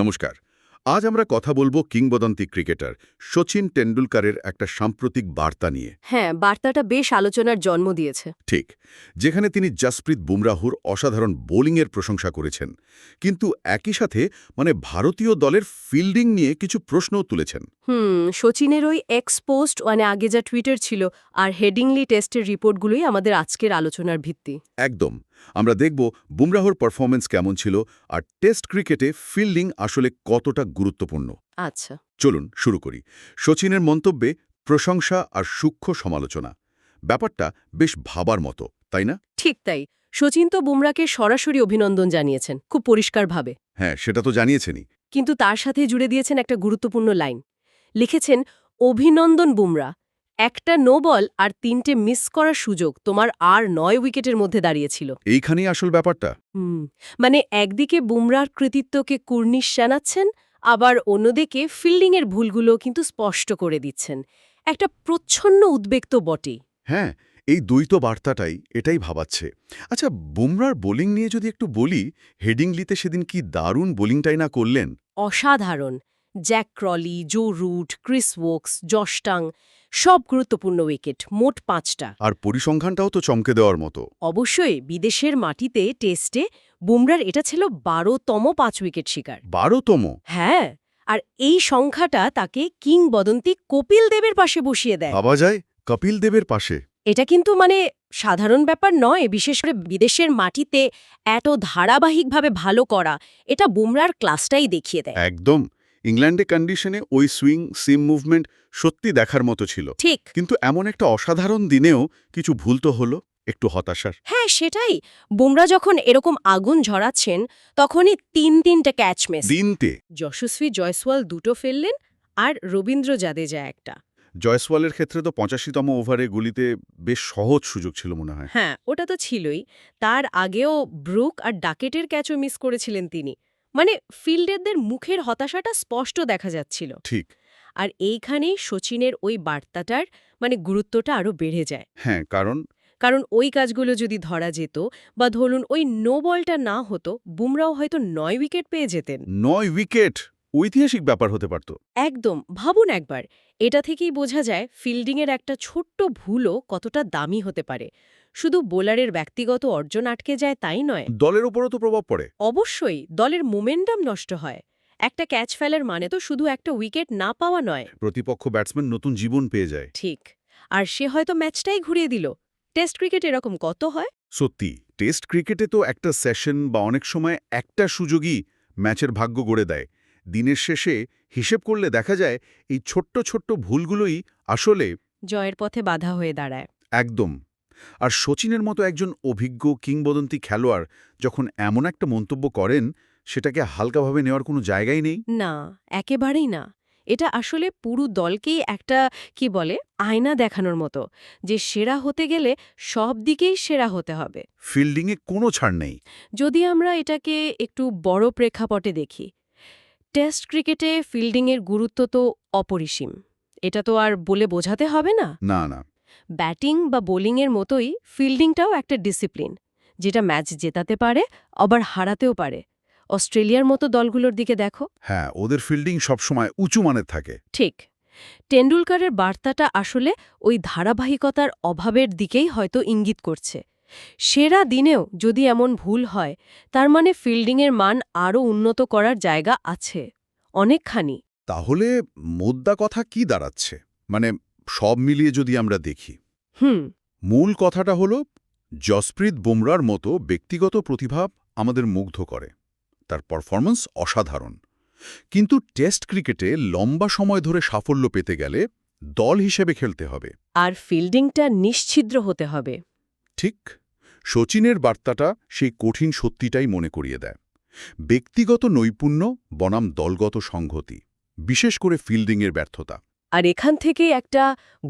নমস্কার। আজ আমরা কথা বলব কিংবদন্তি ক্রিকেটার সচিন টেন্ডুলকারের একটা সাম্প্রতিক বার্তা নিয়ে। হ্যাঁ বার্তাটা বেশ আলোচনার জন্ম দিয়েছে। ঠিক যেখানে তিনি জসপ্রীত বুমরাহুর অসাধারণ বোলিংয়ের প্রশংসা করেছেন। কিন্তু একই সাথে মানে ভারতীয় দলের ফিল্ডিং নিয়ে কিছু প্রশ্নও তুলেছেন। হুম সচিনের ওই এক্সপোস্ট মানে আগে যা টুইটার ছিল আর হেডিংলি টেস্টের রিপোর্টগুলোই আমাদের আজকের আলোচনার ভিত্তি। একদম আমরা দেখব বুমরাহর পারফরমেন্স কেমন ছিল আর টেস্ট ক্রিকেটে ফিল্ডিং আসলে কতটা গুরুত্বপূর্ণ। আচ্ছা। চলুন শুরু করি। সচিনের মন্তব্যে প্রশংসা আর সূক্ষ্ম সমালোচনা। ব্যাপারটা বেশ ভাবার মতো তাই না? ঠিক তাই। সচিন তো বুমরাকে সরাসরি অভিনন্দন জানিয়েছেন খুব পরিষ্কারভাবে। হ্যাঁ সেটা তো জানিয়েছেনই। কিন্তু তার সাথে জুড়ে দিয়েছেন একটা গুরুত্বপূর্ণ লাইন। লিখেছেন অভিনন্দন বুমরা একটা নো বল আর তিনটে মিস করার সুযোগ তোমার আর নয় উইকেটের মধ্যে দাঁড়িয়েছিল। এইখানেই আসল ব্যাপারটা। মানে একদিকে বুমরার কৃতিত্বকে কুর্নিশ জানাচ্ছেন আবার অন্যদিকে ফিল্ডিংয়ের ভুলগুলো কিন্তু স্পষ্ট করে দিচ্ছেন। একটা প্রচ্ছন্ন উদ্বেগ তো বটেই। হ্যাঁ এই দ্বৈত বার্তাটাই এটাই ভাবাচ্ছে। আচ্ছা বুমরার বোলিং নিয়ে যদি একটু বলি হেডিংলিতে সেদিন কি দারুণ বোলিংটাই না করলেন? অসাধারণ। Jack Crawley Joe Root Chris Woakes Josh Tongue সব গুরুত্বপূর্ণ উইকেট মোট পাঁচটা। আর পরিসংখ্যানটাও তো চমকে দেওয়ার মতো। অবশ্যই বিদেশের মাটিতে টেস্টে বুমরার এটা ছিল বারোতম পাঁচ উইকেট শিকার। বারোতম? হ্যাঁ আর এই সংখ্যাটা তাকে কিংবদন্তি কপিল দেবের পাশে বসিয়ে দেয়। ভাবা যায় কপিল দেবের পাশে। এটা কিন্তু মানে সাধারণ ব্যাপার নয় বিশেষ করে বিদেশের মাটিতে এত ধারাবাহিকভাবে ভালো করা এটা বুমরার ক্লাসটাই দেখিয়ে দেয়। একদম। ইংল্যান্ডে কন্ডিশনে ওই সুইং সিম মুভমেন্ট সত্যি দেখার মতো ছিল। ঠিক। কিন্তু এমন একটা অসাধারণ দিনেও কিছু ভুল তো হলো একটু হতাশার। হ্যাঁ সেটাই। বুমরা যখন এরকম আগুন ঝরাচ্ছেন তখনই তিন তিনটা ক্যাচ মিস দিনতে যশস্বী জয়সওয়াল দুটো ফেললেন আর রবীন্দ্র জাদেজা একটা। জয়সওয়ালের ক্ষেত্রে তো পঁচাশিতম ওভারে গুলিতে বেশ সহজ সুযোগ ছিল মনে হয়। হ্যাঁ ওটা তো ছিলই। তার আগেও ব্রুক আর ডাকেটের ক্যাচও মিস করেছিলেন তিনি। মানে ফিল্ডারদের মুখের হতাশাটা স্পষ্ট দেখা যাচ্ছিল। ঠিক। আর এইখানেই সচিনের ওই বার্তাটার মানে গুরুত্বটা আরও বেড়ে যায়। হ্যাঁ কারণ? কারণ ওই কাজগুলো যদি ধরা যেত বা ধরুন ওই নো বলটা না হতো বুমরাও হয়তো নয় উইকেট পেয়ে যেতেন। নয় উইকেট? ঐতিহাসিক ব্যাপার হতে পারত। একদম ভাবুন একবার। এটা থেকেই বোঝা যায় ফিল্ডিংয়ের একটা ছোট্ট ভুলও কতটা দামি হতে পারে। শুধু বোলারের ব্যক্তিগত অর্জন আটকে যায় তাই নয়। দলের ওপরও তো প্রভাব পড়ে। অবশ্যই দলের মোমেন্টাম নষ্ট হয়। একটা ক্যাচ ফেলার মানে তো শুধু একটা উইকেট না পাওয়া নয়। প্রতিপক্ষ ব্যাটসম্যান নতুন জীবন পেয়ে যায়। ঠিক। আর সে হয়তো ম্যাচটাই ঘুরিয়ে দিল। টেস্ট ক্রিকেট এরকম কত হয়? সত্যি টেস্ট ক্রিকেটে তো একটা সেশন বা অনেক সময় একটা সুযোগই ম্যাচের ভাগ্য গড়ে দেয়। দিনের শেষে হিসেব করলে দেখা যায় এই ছোট্ট ছোট্ট ভুলগুলোই আসলে জয়ের পথে বাধা হয়ে দাঁড়ায়। একদম। আর সচিনের মতো একজন অভিজ্ঞ কিংবদন্তি খেলোয়াড় যখন এমন একটা মন্তব্য করেন সেটাকে হালকাভাবে নেওয়ার কোনো জায়গাই নেই? না একেবারেই না। এটা আসলে পুরো দলকেই একটা কি বলে আয়না দেখানোর মতো যে সেরা হতে গেলে সব দিকেই সেরা হতে হবে। ফিল্ডিংয়ে কোনো ছাড় নেই। যদি আমরা এটাকে একটু বড় প্রেক্ষাপটে দেখি টেস্ট ক্রিকেটে ফিল্ডিংয়ের গুরুত্ব তো অপরিসীম। এটা তো আর বলে বোঝাতে হবে না? না না। ব্যাটিং বা বোলিংয়ের মতোই ফিল্ডিংটাও একটা ডিসিপ্লিন যেটা ম্যাচ জেতাতে পারে আবার হারাতেও পারে। অস্ট্রেলিয়ার মতো দলগুলোর দিকে দেখো। হ্যাঁ ওদের ফিল্ডিং সবসময় উঁচু মানের থাকে। ঠিক। টেন্ডুলকারের বার্তাটা আসলে ওই ধারাবাহিকতার অভাবের দিকেই হয়তো ইঙ্গিত করছে। সেরা দিনেও যদি এমন ভুল হয় তার মানে ফিল্ডিংয়ের মান আরও উন্নত করার জায়গা আছে। অনেকখানি। তাহলে মোদ্দা কথা কি দাঁড়াচ্ছে? মানে সব মিলিয়ে যদি আমরা দেখি। হুম। মূল কথাটা হল জসপ্রীত বুমরার মতো ব্যক্তিগত প্রতিভা আমাদের মুগ্ধ করে। তার পারফরম্যান্স অসাধারণ। কিন্তু টেস্ট ক্রিকেটে লম্বা সময় ধরে সাফল্য পেতে গেলে দল হিসেবে খেলতে হবে। আর ফিল্ডিংটা নিশ্ছিদ্র হতে হবে। ঠিক সচিনের বার্তাটা সেই কঠিন সত্যিটাই মনে করিয়ে দেয়। ব্যক্তিগত নৈপুণ্য বনাম দলগত সংহতি বিশেষ করে ফিল্ডিংয়ের ব্যর্থতা। আর এখান থেকে একটা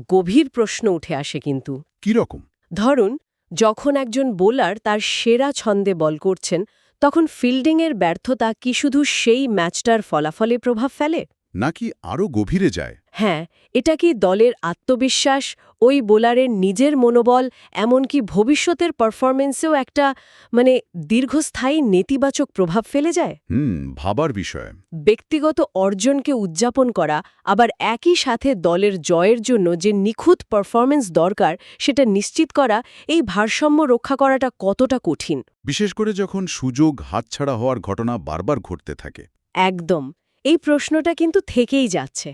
গভীর প্রশ্ন উঠে আসে কিন্তু। কি রকম? ধরুন যখন একজন বোলার তার সেরা ছন্দে বল করছেন তখন ফিল্ডিংয়ের ব্যর্থতা কি শুধু সেই ম্যাচটার ফলাফলে প্রভাব ফেলে? নাকি আরও গভীরে যায়? হ্যাঁ এটা কি দলের আত্মবিশ্বাস ওই বোলারের নিজের মনোবল এমনকি ভবিষ্যতের পারফরমেন্সেও একটা মানে দীর্ঘস্থায়ী নেতিবাচক প্রভাব ফেলে যায়? হুম ভাবার বিষয়। ব্যক্তিগত অর্জনকে উদযাপন করা আবার একই সাথে দলের জয়ের জন্য যে নিখুঁত পারফরমেন্স দরকার সেটা নিশ্চিত করা এই ভারসাম্য রক্ষা করাটা কতটা কঠিন? বিশেষ করে যখন সুযোগ হাতছাড়া হওয়ার ঘটনা বারবার ঘটতে থাকে। একদম। এই প্রশ্নটা কিন্তু থেকেই যাচ্ছে।